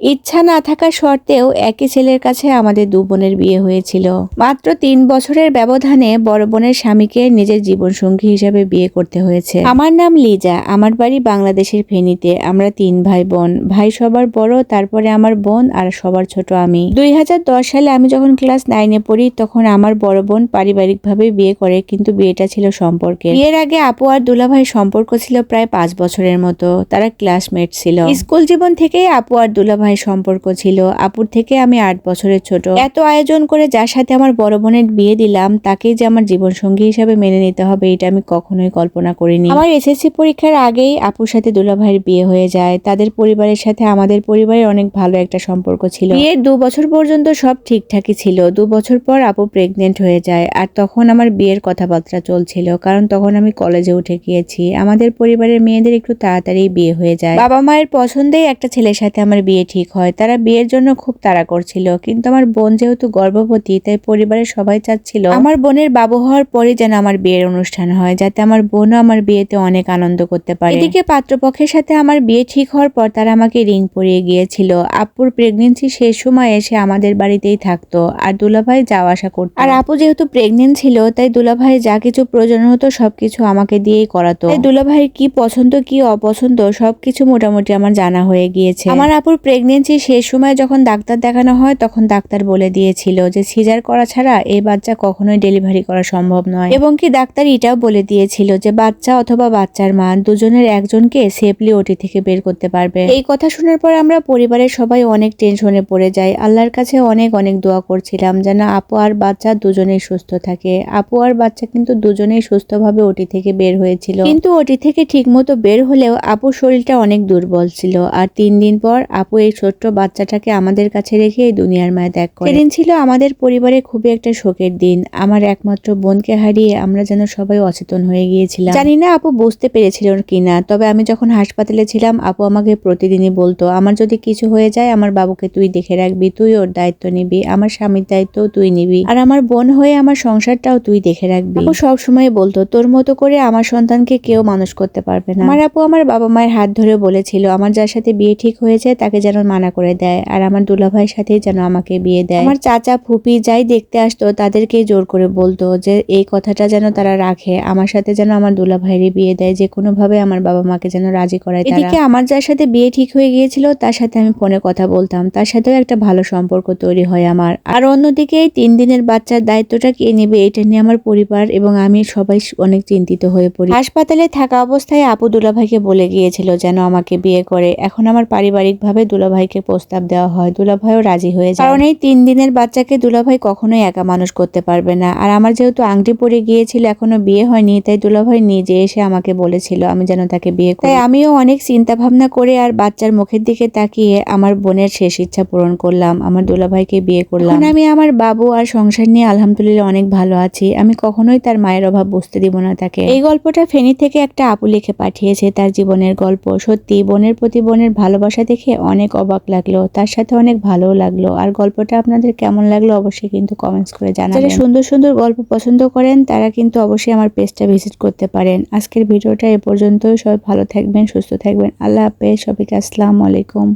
ইচ্ছা না থাকা সত্ত্বেও একই ছেলের কাছে আমাদের দু বোনের বিয়ে হয়েছিল। মাত্র তিন বছরের ব্যবধানে বড় বোনের স্বামীকে নিজের জীবনসঙ্গী হিসাবে বিয়ে করতে হয়েছে। আমার নাম লিজা, আমার বাড়ি বাংলাদেশের ফেনীতে। আমরা তিন ভাই বোন। ভাই সবার বড়, তারপরে আমার বোন আর সবার ছোট আমি। দুই হাজার দশ সালে আমি যখন ক্লাস নাইনে পড়ি, তখন আমার বড় বোন পারিবারিকভাবে বিয়ে করে, কিন্তু বিয়েটা ছিল সম্পর্কে বিয়ের আগে আপু আর দুলাভাই সম্পর্ক ছিল প্রায় পাঁচ বছরের মতো। তারা ক্লাসমেট ছিল। স্কুল জীবন থেকেই আপু আর দুলাভাই সম্পর্ক ছিল। আপুর থেকে আমি আট বছরের ছোট। এত আয়োজন করে যার সাথে আমার বড় বোনের বিয়ে দিলাম, তাকেই যে আমার জীবন সঙ্গী হিসাবে মেনে নিতে হবে, এটা আমি কখনোই কল্পনা করিনি। আমার এসএসসি পরীক্ষার আগেই আপুর সাথে দুলাভাইয়ের বিয়ে হয়ে যায়। তাদের পরিবারের সাথে আমাদের পরিবারের অনেক ভালো একটা সম্পর্ক ছিল। বিয়ের দু বছর পর্যন্ত সব ঠিকঠাকই ছিল। দু বছর পর আপু প্রেগনেন্ট হয়ে যায় আর তখন আমার বিয়ের কথাবার্তা চলছিল, কারণ তখন আমি কলেজে উঠে গিয়েছি। আমাদের পরিবারের মেয়েদের একটু তাড়াতাড়ি বিয়ে হয়ে যায়। বাবা মায়ের পছন্দেই একটা ছেলের সাথে আমার বিয়ে ঠিক হয়। তারা বিয়ের জন্য খুব তাড়া করছিল। কিন্তু আমার বোন যেহেতু গর্ভবতী, তাই পরিবারের সবাই চাচ্ছিল আমার বোনের বাবু হওয়ার পরে যেন আমার বিয়ের অনুষ্ঠান হয়, যাতে আমার বোনও আমার বিয়েতে অনেক আনন্দ করতে পারে। এদিকে পাত্রপক্ষের সাথে আমার বিয়ে ঠিক হওয়ার পর তারা আমাকে রিং পরিয়ে গিয়েছিল। আপুর প্রেগনেন্সি শেষ সময় এসে আমাদের বাড়িতেই থাকতো আর দুলাভাই যাওয়া আসা করতো। আর আপু যেহেতু প্রেগনেন্ট ছিল, তাই দুলাভাই যা কিছু প্রয়োজন হতো সবকিছু আমাকে দিয়েই করাতো। তাই দুলাভাইয়ের কি পছন্দ, কি অপছন্দ সবকিছু মোটামুটি আমার জানা হয়ে গিয়েছে। আমার আপুর প্রেগনেন্সি শেষ সময় যখন ডাক্তার দেখানো হয়, তখন ডাক্তার বলে দিয়েছিল যে সিজার করা ছাড়া এই বাচ্চা কখনোই ডেলিভারি করা সম্ভব নয়। এবং কি ডাক্তার এটাও বলে দিয়েছিল যে বাচ্চা অথবা বাচ্চার মা দুজনের একজনকে সেফলি ওটি থেকে বের করতে পারবে। এই কথা শোনার পর আমরা পরিবারের সবাই অনেক টেনশনে পড়ে যাই। আল্লাহর কাছে অনেক অনেক দোয়া করছিলাম যেন আপু আর বাচ্চা দুজনেই সুস্থ থাকে। আপু আর বাচ্চা কিন্তু দুজনেই সুস্থভাবে ওটি থেকে বের হয়েছিল। কিন্তু ওটি থেকে ঠিকমতো বের হলেও আপুর শরীরটা অনেক দুর্বল ছিল। আর তিন দিন পর আপু এই ছোট্ট বাচ্চাটাকে আমাদের কাছে রেখে এই দুনিয়ার মায় ত্যাগ করে। সেদিন ছিল আমাদের পরিবারে খুবই একটা শোকের দিন। আমার একমাত্র বোনকে হারিয়ে আমরা যেন সবাই অচেতন হয়ে গিয়েছিলাম। জানি না আপু বুঝতে পেরেছিল কিনা, তবে আমি যখন হাসপাতালে ছিলাম, আপু আমাকে প্রতিদিনই বলতো, আমার যদি কিছু হয়ে যায়, আমার বাবুকে তুই দেখে রাখবি, তুই ওর দায়িত্ব নিবি, আমার স্বামীর দায়িত্ব তুই নিবি, আর আমার বোন হয়ে আমার সংসারটাও তুই দেখে রাখবি। আপু সব সময় বলতো, তোর মতো করে আমার সন্তানকে কেউ মানুষ করতে পারবে না। আমার আপু আমার বাবা মায়ের হাত ধরে বলেছিল, আমার যার সাথে বিয়ে ঠিক হয়েছে, তাকে যেন মানা করে দেয়। আর আমার দুলাভাইয়ের সাথে যেন আমাকে বিয়ে দেয়। আমার চাচা ফুপি যাই দেখতে আসতো তাদেরকে জোর করে বলতো যে, এই কথাটা যেন তারা রাখে। আমার সাথে যেন আমার দুলাভাইয়েরই বিয়ে দেয়। যে কোনো ভাবে আমার বাবা মাকে যেন রাজি করায় এদিকে আমার যার সাথে বিয়ে ঠিক হয়ে গিয়েছিল, তার সাথে আমি ফোনে কথা বলতাম। তার সাথেও একটা ভালো সম্পর্ক তৈরি হয় আমার। আর অন্যদিকে এই তিন দিনের বাচ্চার দায়িত্বটা কে নেবে, এটা নিয়ে আমার পরিবার এবং আমি সবাই অনেক চিন্তিত হয়ে পড়ি। হাসপাতালে থাকা অবস্থায় আপু দুলাভাইকে বলে গিয়েছিল যেন আমাকে বিয়ে করে। এখন আমার পারিবারিকভাবে দুলাভাইকে প্রস্তাব দেওয়া হয়। দুলাভাইও রাজি হয়ে যায়। কারণ এই তিন দিনের বাচ্চাকে দুলাভাই কখনোই একা মানুষ করতে পারবে না। আর আমার যেহেতু আংটি পরে গিয়েছিল, এখনও বিয়ে হয়নি, তাই দুলাভাই নিজে এসে আমাকে বলেছিল আমি যেন তাকে বিয়ে করি। তাই আমিও অনেক চিন্তা ভাবনা করে আর বাচ্চার মুখের দিকে তাকিয়ে আমার বোনের শেষ ইচ্ছা পূরণ করলাম। আমার দুলাভাইকে বিয়ে করলাম। আমি আমার বাবু আর সংসার নিয়ে আলহামদুলিল্লাহ অনেক ভালো আছি। আমি কখনোই তার মায়ের অভাব বুঝতে দিব না তাকে। এই গল্পটা ফেনী থেকে একটা আপু লিখে পাঠিয়েছে। তার জীবনের গল্প সত্যি, বোনের প্রতি বোনের ভালোবাসা দেখে অনেক অবাক লাগল, তার সাথে অনেক ভালো লাগল। আর গল্পটা আপনাদের কেমন লাগল অবশ্যই কিন্তু কমেন্টস করে জানাবেন। যারা সুন্দর সুন্দর গল্প পছন্দ করেন, তারা কিন্তু অবশ্যই আমার পেজটা ভিজিট করতে পারেন। আজকের ভিডিওটা এ পর্যন্ত সবাই ভালো থাকবেন, সুস্থ থাকবেন। আল্লাহ হাফেজ। সবাইকে আসসালামু আলাইকুম।